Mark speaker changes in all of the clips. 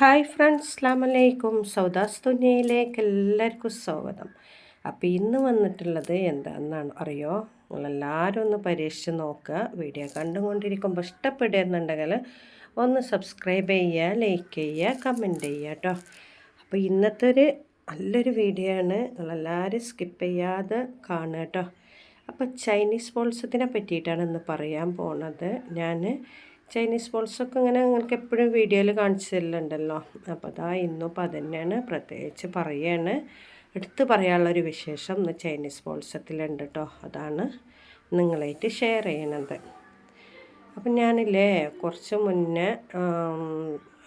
Speaker 1: Hi friends അസ്ലാം വലൈക്കും സൗദാസ് തുന്നയിലേക്ക് എല്ലാവർക്കും സ്വാഗതം. അപ്പോൾ ഇന്ന് വന്നിട്ടുള്ളത് എന്താണെന്നാണ് അറിയോ? നിങ്ങളെല്ലാവരും ഒന്ന് പരീക്ഷിച്ച് നോക്കുക. വീഡിയോ കണ്ടുകൊണ്ടിരിക്കുമ്പോൾ ഇഷ്ടപ്പെടുന്നുണ്ടെങ്കിൽ ഒന്ന് സബ്സ്ക്രൈബ് ചെയ്യുക ലൈക്ക് ചെയ്യുക കമന്റ് ചെയ്യുക കേട്ടോ അപ്പോൾ ഇന്നത്തെ ഒരു നല്ലൊരു വീഡിയോ ആണ്. നിങ്ങളെല്ലാവരും സ്കിപ്പ് ചെയ്യാതെ കാണുക കേട്ടോ അപ്പോൾ ചൈനീസ് ബോൾസത്തിനെ പറ്റിയിട്ടാണ് ഇന്ന് പറയാൻ പോണത്. ഞാൻ ചൈനീസ് ബോൾസൊക്കെ ഇങ്ങനെ നിങ്ങൾക്ക് എപ്പോഴും വീഡിയോയിൽ കാണിച്ചു അപ്പോൾ അതാ ഇന്നും അപ്പോൾ അതന്നെയാണ് പ്രത്യേകിച്ച് പറയുകയാണ് എടുത്ത് പറയാനുള്ളൊരു വിശേഷം ഇന്ന് ചൈനീസ് ബോൾസത്തിലുണ്ട് കേട്ടോ അതാണ് നിങ്ങളായിട്ട് ഷെയർ ചെയ്യണത്. അപ്പം ഞാനില്ലേ കുറച്ച് മുന്നേ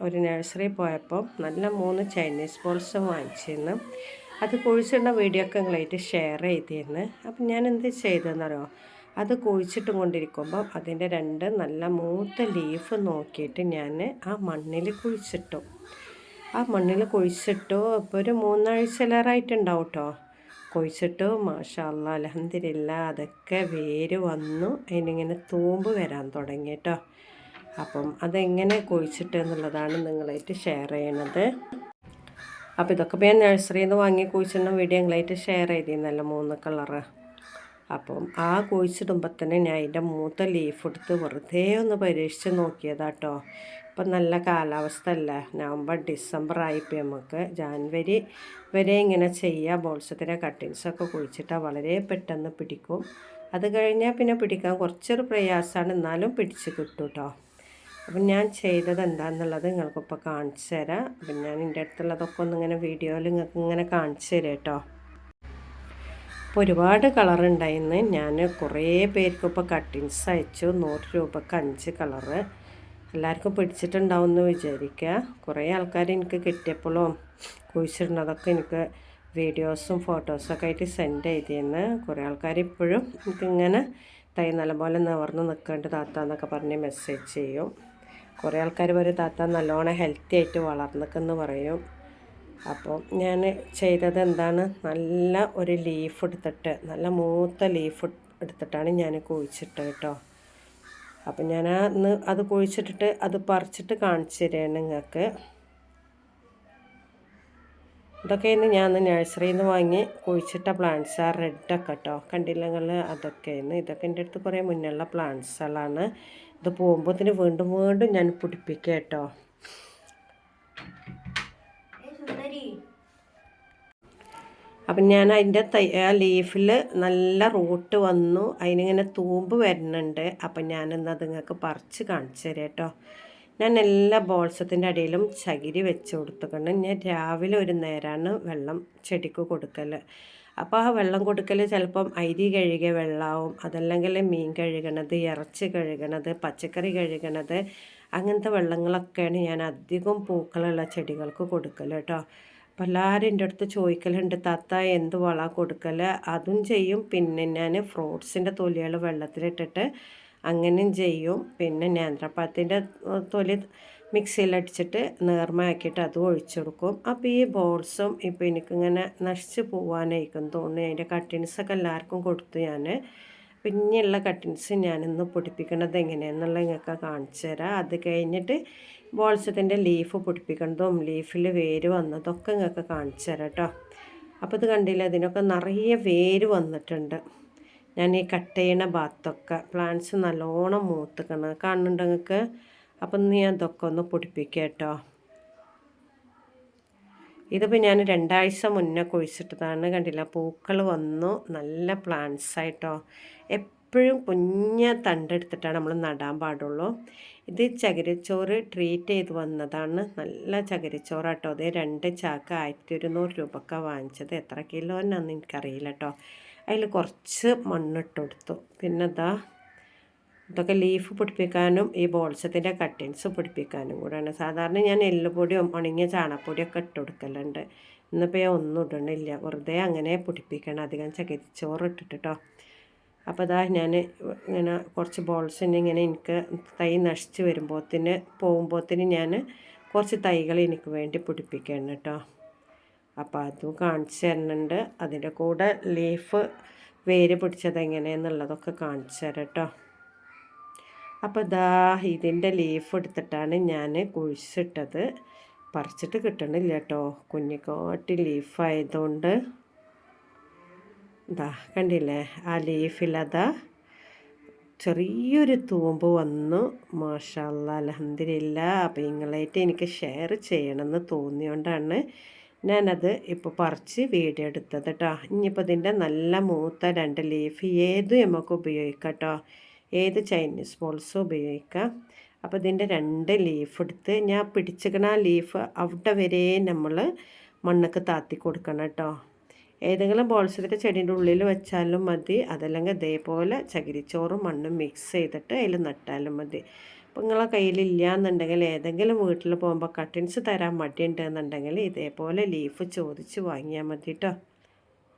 Speaker 1: ഒരു നഴ്സറി പോയപ്പോൾ നല്ല മൂന്ന് ചൈനീസ് ബോൾസ് വാങ്ങിച്ചിരുന്നു. അത് കുഴിച്ചിടുന്ന വീഡിയോ ഒക്കെ നിങ്ങളായിട്ട് ഷെയർ ചെയ്തിരുന്നു. അപ്പം ഞാൻ എന്ത് ചെയ്തതെന്നറിയോ? അത് കുഴിച്ചിട്ടും കൊണ്ടിരിക്കുമ്പം അതിന്റെ രണ്ട് നല്ല മൂത്ത ലീഫ് നോക്കിയിട്ട് ഞാൻ ആ മണ്ണിൽ കുഴിച്ചിട്ടു. ആ മണ്ണിൽ കുഴിച്ചിട്ടു. ഇപ്പോൾ ഒരു മൂന്നാഴ്ചയിലേറായിട്ടുണ്ടാവും കേട്ടോ കുഴിച്ചിട്ടു. മാഷാല്ല അലഹന്തിരില്ല അതൊക്കെ വേര് വന്നു. അതിനിങ്ങനെ തൂമ്പ് വരാൻ തുടങ്ങി കേട്ടോ അപ്പം അതെങ്ങനെ കുഴിച്ചിട്ട് എന്നുള്ളതാണ് നിങ്ങളായിട്ട് ഷെയർ ചെയ്യണത്. അപ്പോൾ ഇതൊക്കെ ഞാൻ നഴ്സറിയിൽ നിന്ന് വാങ്ങി കുഴിച്ചിട്ടുണ്ടെങ്കിൽ വീഡിയോ നിങ്ങളായിട്ട് ഷെയർ ചെയ്തിരുന്നല്ലോ മൂന്ന് കളറ് അപ്പം ആ കുഴിച്ചിടുമ്പോൾ തന്നെ ഞാൻ അതിന്റെ മൂത്ത ലീഫ് എടുത്ത് വെറുതെ ഒന്ന് പരീക്ഷിച്ച് നോക്കിയതാട്ടോ ഇപ്പം നല്ല കാലാവസ്ഥ അല്ല? നവംബർ ഡിസംബർ ആയിപ്പോൾ നമുക്ക് ജാൻവരി വരെ ഇങ്ങനെ ചെയ്യുക ബോൾസത്തിന്റെ കട്ടിങ്സൊക്കെ കുഴിച്ചിട്ടാൽ വളരെ പെട്ടെന്ന് പിടിക്കും. അത് കഴിഞ്ഞാൽ പിന്നെ പിടിക്കാൻ കുറച്ചൊരു പ്രയാസമാണ് എന്നാലും പിടിച്ച് കിട്ടും കേട്ടോ അപ്പം ഞാൻ ചെയ്തത് എന്താണെന്നുള്ളത് നിങ്ങൾക്കിപ്പോൾ കാണിച്ചു തരാം. അപ്പം ഞാൻ എന്റെ അടുത്തുള്ളതൊക്കെ ഒന്നിങ്ങനെ വീഡിയോയിൽ നിങ്ങൾക്ക് ഇങ്ങനെ കാണിച്ചു തരാം കേട്ടോ അപ്പോൾ ഒരുപാട് കളറുണ്ടായിരുന്നു ഞാൻ കുറേ പേർക്ക് ഇപ്പോൾ കട്ടിങ്സ് അയച്ചു. നൂറ് രൂപക്ക് അഞ്ച് കളറ് എല്ലാവർക്കും പിടിച്ചിട്ടുണ്ടാവും എന്ന് വിചാരിക്കുക കുറേ ആൾക്കാർ എനിക്ക് കിട്ടിയപ്പോഴും കുഴിച്ചിടുന്നതൊക്കെ എനിക്ക് വീഡിയോസും ഫോട്ടോസൊക്കെ ആയിട്ട് സെൻഡ് ചെയ്തിരുന്നു കുറേ ആൾക്കാർ ഇപ്പോഴും എനിക്കിങ്ങനെ തൈ നല്ലപോലെ നിവർന്ന് നിൽക്കേണ്ട താത്ത എന്നൊക്കെ പറഞ്ഞ് മെസ്സേജ് ചെയ്യും. കുറേ ആൾക്കാർ പറയും താത്ത നല്ലോണം ഹെൽത്തി ആയിട്ട് വളർന്നിക്കെന്ന് പറയും. അപ്പോൾ ഞാൻ ചെയ്തത് എന്താണ് നല്ല ഒരു ലീഫ് എടുത്തിട്ട് നല്ല മൂത്ത ലീഫ് എടുത്തിട്ടാണ് ഞാൻ കുഴിച്ചിട്ട് കേട്ടോ. അപ്പം ഞാൻ അന്ന് അത് കുഴിച്ചിട്ടിട്ട് അത് പറിച്ചിട്ട് കാണിച്ചു തരാണ് നിങ്ങൾക്ക്. ഇതൊക്കെയാണ് ഞാൻ നഴ്സറിയിൽ നിന്ന് വാങ്ങി കുഴിച്ചിട്ട പ്ലാന്റ്സ് ആ റെഡൊക്കെ കേട്ടോ കണ്ടില്ലങ്ങൾ അതൊക്കെയാണ് ഇതൊക്കെ എന്റെ അടുത്ത് കുറേ മുന്നുള്ള പ്ലാന്റ്സുകളാണ് ഇത് പോകുമ്പോഴത്തേന് വീണ്ടും വീണ്ടും ഞാൻ പിടിപ്പിക്കുക കേട്ടോ. അപ്പം ഞാൻ അതിന്റെ തൈ ആ ലീഫിൽ നല്ല റൂട്ട് വന്നു. അതിനിങ്ങനെ തൂമ്പ് വരുന്നുണ്ട്. അപ്പം ഞാനിന്ന് അത് നിങ്ങൾക്ക് പറിച്ച് കാണിച്ചു തരാം കേട്ടോ. ഞാൻ എല്ലാ ബോൾസത്തിന്റെ അടിയിലും ചകിരി വെച്ച് കൊടുത്തുകൊണ്ട് ഞാൻ രാവിലെ ഒരു നേരമാണ് വെള്ളം ചെടിക്ക് കൊടുക്കൽ അപ്പോൾ ആ വെള്ളം കൊടുക്കൽ ചിലപ്പം അരി കഴുകിയ വെള്ളമാവും അതല്ലെങ്കിൽ മീൻ കഴുകണത് ഇറച്ചി കഴുകണത് പച്ചക്കറി കഴുകണത് അങ്ങനത്തെ വെള്ളങ്ങളൊക്കെയാണ് ഞാൻ അധികം പൂക്കളുള്ള ചെടികൾക്ക് കൊടുക്കൽ കേട്ടോ. അപ്പോൾ എല്ലാവരും എന്റെ അടുത്ത് ചോദിക്കലുണ്ട് തത്ത എന്ത് വള കൊടുക്കൽ അതും ചെയ്യും. പിന്നെ ഞാൻ ഫ്രൂട്ട്സിന്റെ തൊലികൾ വെള്ളത്തിലിട്ടിട്ട് അങ്ങനെയും ചെയ്യും. പിന്നെ നേന്ത്രപ്പഴത്തിന്റെ തൊലി മിക്സിയിലടിച്ചിട്ട് നേർമയാക്കിയിട്ട് അതും ഒഴിച്ചു കൊടുക്കും. അപ്പോൾ ഈ ബോൾസും ഇപ്പോൾ എനിക്കിങ്ങനെ നശിച്ച് പോകാനായിരിക്കും തോന്നുന്നു. അതിന്റെ കട്ടിങ്സൊക്കെ എല്ലാവർക്കും കൊടുത്തു ഞാൻ. പിന്നെയുള്ള കട്ടിങ്സ് ഞാനിന്ന് പൊടിപ്പിക്കണത് എങ്ങനെയാണെന്നുള്ള നിങ്ങൾക്ക് കാണിച്ചു തരാം. അത് കഴിഞ്ഞിട്ട് ബോൾസത്തിന്റെ ലീഫ് പൊടിപ്പിക്കേണ്ടതും ലീഫിൽ വേര് വന്നതൊക്കെ നിങ്ങൾക്ക് കാണിച്ചു തരാം കേട്ടോ. അപ്പോൾ ഇത് കണ്ടില്ല അതിനൊക്കെ നിറയെ വേര് വന്നിട്ടുണ്ട്. ഞാൻ ഈ കട്ട് ചെയ്യണ ഭാഗത്തൊക്കെ പ്ലാന്റ്സ് നല്ലോണം മൂത്തുക്കണം കാണുന്നുണ്ട് നിങ്ങൾക്ക് അപ്പം ഞാൻ അതൊക്കെ ഒന്ന് പൊടിപ്പിക്കാം കേട്ടോ. ഇതിപ്പോൾ ഞാൻ രണ്ടാഴ്ച മുന്നേ കുഴിച്ചിട്ടതാണ് കണ്ടില്ല. പൂക്കൾ വന്നു. നല്ല പ്ലാന്റ്സ് ആയിട്ടോ. എപ്പോഴും കുഞ്ഞ തണ്ടെടുത്തിട്ടാണ് നമ്മൾ നടാൻ പാടുള്ളൂ. ഇത് ചകിരിച്ചോറ് ട്രീറ്റ് ചെയ്ത് വന്നതാണ്. നല്ല ചകിരിച്ചോറാട്ടോ അതേ രണ്ട് ചാക്ക ആയിരത്തി ഒരുന്നൂറ് രൂപക്ക വാങ്ങിച്ചത്. എത്ര കിലോന്നാന്ന് എനിക്കറിയില്ല കേട്ടോ അതിൽ കുറച്ച് മണ്ണിട്ട് കൊടുത്തു. പിന്നെ ഇതാ ഇതൊക്കെ ലീഫ് പിടിപ്പിക്കാനും ഈ ബോൾസത്തിന്റെ കട്ടിങ്സ് പിടിപ്പിക്കാനും കൂടെയാണ്. സാധാരണ ഞാൻ എല്ലുപൊടിയും ഉണങ്ങിയ ചാണകപ്പൊടിയൊക്കെ ഇട്ട് കൊടുക്കലുണ്ട്. ഇന്നിപ്പോൾ ഞാൻ ഒന്നും ഇടണില്ല. വെറുതെ അങ്ങനെ പിടിപ്പിക്കണം. അധികം ചകിരിച്ചോറ് ഇട്ടിട്ടോ അപ്പോൾ അതാ ഞാൻ ഇങ്ങനെ കുറച്ച് ബോൾസിന് ഇങ്ങനെ എനിക്ക് തൈ നശിച്ച് വരുമ്പോഴത്തിന് പോകുമ്പോഴത്തിന് ഞാൻ കുറച്ച് തൈകൾ എനിക്ക് വേണ്ടി പിടിപ്പിക്കണം കേട്ടോ. അപ്പോൾ അതും കാണിച്ചു തരുന്നുണ്ട്. അതിന്റെ കൂടെ ലീഫ് വേര് പിടിച്ചത് എങ്ങനെയെന്നുള്ളതൊക്കെ കാണിച്ചു തരാം കേട്ടോ. അപ്പോൾ ദാ ഇതിന്റെ ലീഫ് എടുത്തിട്ടാണ് ഞാൻ കുഴിച്ചിട്ടത്. പറിച്ചിട്ട് കിട്ടണില്ല കേട്ടോ കുഞ്ഞിക്കോട്ടി ലീഫായതുകൊണ്ട് ഇതാ കണ്ടില്ലേ? ആ ലീഫിലതാ ചെറിയൊരു തൂമ്പ് വന്നു. മാഷല്ല അലഹന്തിരില്ല അപ്പോൾ നിങ്ങളായിട്ട് എനിക്ക് ഷെയർ ചെയ്യണമെന്ന് തോന്നിയോണ്ടാണ് ഞാനത് ഇപ്പോൾ പറിച്ച് വീഡിയോ എടുത്തത് കേട്ടോ ഇനിയിപ്പോൾ ഇതിന്റെ നല്ല മൂത്ത രണ്ട് ലീഫ് ഏതും നമുക്ക് ഉപയോഗിക്കാം കേട്ടോ ഏത് ചൈനീസ് ബോൾസും ഉപയോഗിക്കാം അപ്പോൾ ഇതിന്റെ രണ്ട് ലീഫ് എടുത്ത് ഞാൻ പിടിച്ചിക്കണ ലീഫ് അവിടെ വരെ നമ്മൾ മണ്ണൊക്കെ താത്തി കൊടുക്കണം കേട്ടോ. ഏതെങ്കിലും ബോൾസിലൊക്കെ ചെടീന്റെ ഉള്ളിൽ വെച്ചാലും മതി. അതല്ലെങ്കിൽ ഇതേപോലെ ചകിരിച്ചോറും മണ്ണും മിക്സ് ചെയ്തിട്ട് അതിൽ നട്ടാലും മതി. അപ്പോൾ നിങ്ങളെ കയ്യിലില്ല എന്നുണ്ടെങ്കിൽ ഏതെങ്കിലും വീട്ടിൽ പോകുമ്പോൾ കട്ടിൻസ് തരാൻ മടിയുണ്ട് എന്നുണ്ടെങ്കിൽ ഇതേപോലെ ലീഫ് ചോദിച്ച് വാങ്ങിയാൽ മതി കേട്ടോ.